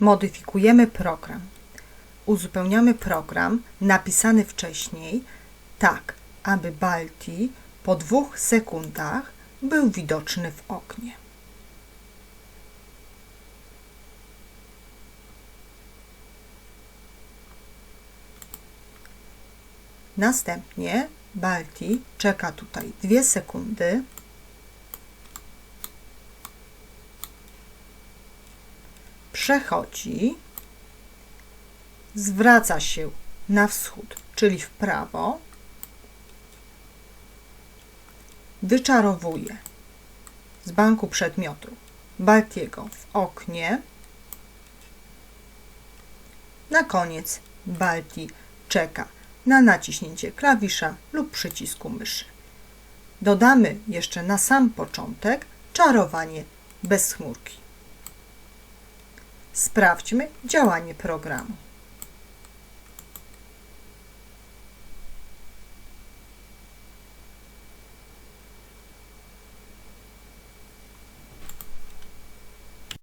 Modyfikujemy program. Uzupełniamy program napisany wcześniej, tak aby Balti po dwóch sekundach był widoczny w oknie. Następnie Balti czeka tutaj dwie sekundy. Przechodzi, zwraca się na wschód, czyli w prawo, wyczarowuje z banku przedmiotu Baltiego w oknie. Na koniec Balti czeka na naciśnięcie klawisza lub przycisku myszy. Dodamy jeszcze na sam początek czarowanie bez chmurki. Sprawdźmy działanie programu.